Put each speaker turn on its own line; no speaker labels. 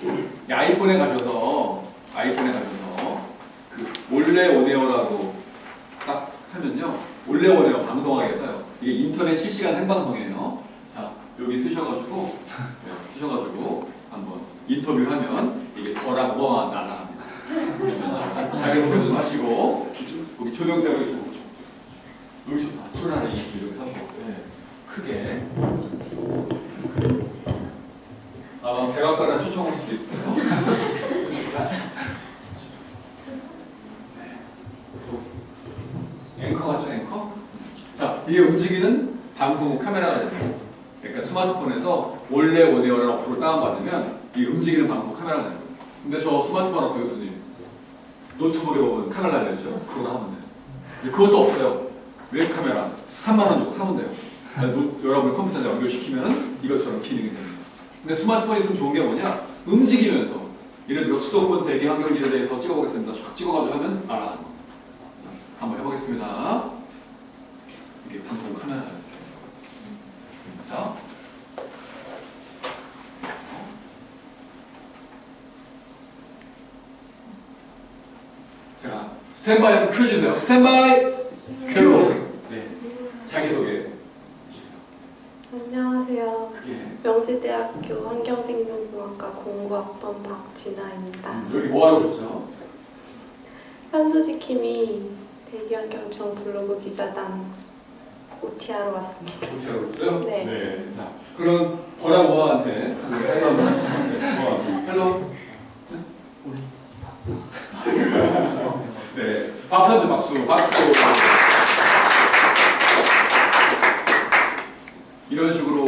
이 아이폰에 가셔서 아이폰에 가셔서 그 몰래 오네어라고 딱 하면요. 몰래 오네어 방송하게 떠요. 이게 인터넷 실시간 생방송이에요. 자 여기 쓰셔가지고 네, 쓰셔가지고 한번 인터뷰하면 이게 저랑 뭐가 날아갑니다. 자기 소개 좀 하시고 여기 조명대로 여기 좀 여기서 다 풀하는 이렇게 하고 네, 크게 아마 백악관에 초청할 수도 있어요. 앵커 같죠, 앵커? 자, 이게 움직이는 방송 카메라가 있어요. 그러니까 스마트폰에서 원래 오디오를 어플을 다운받으면 이 움직이는 방송 카메라가 돼요. 근데 저 스마트폰하고 저 교수님 노트북에 보면 카메라 달려있죠? 그거 하면 돼요. 근데 그것도 없어요. 웹 카메라 3만 원 주고 사면 돼요. 노- 여러분 컴퓨터에 연결시키면은 이것처럼 기능이 됩니다. 근데 스마트폰이 있으면 좋은 게 뭐냐? 움직이면서 예를 들어 수도권 대기 환경지에 대해서 찍어보겠습니다. 쫙 찍어가지고 하면 알아가는 거. 한번 해보겠습니다. 이게 방송 카메라예요. 자. 제가 스탠바이 한번 켜주세요. 스탠바이 큐. 네. 자기소개 해주세요.
안녕하세요.
그게
명지대학교 환경생명공학과 공부학번 박진아입니다.
여기 뭐 하러 오셨죠?
현수지킴이 대기환경청 블로그 기자단 OT하러 왔습니다.
어떻게 하고 있어요?
네.
자, 그럼 버라 모아한테 헬로. 네. 박수 한대 박수. 박수. 이런 식으로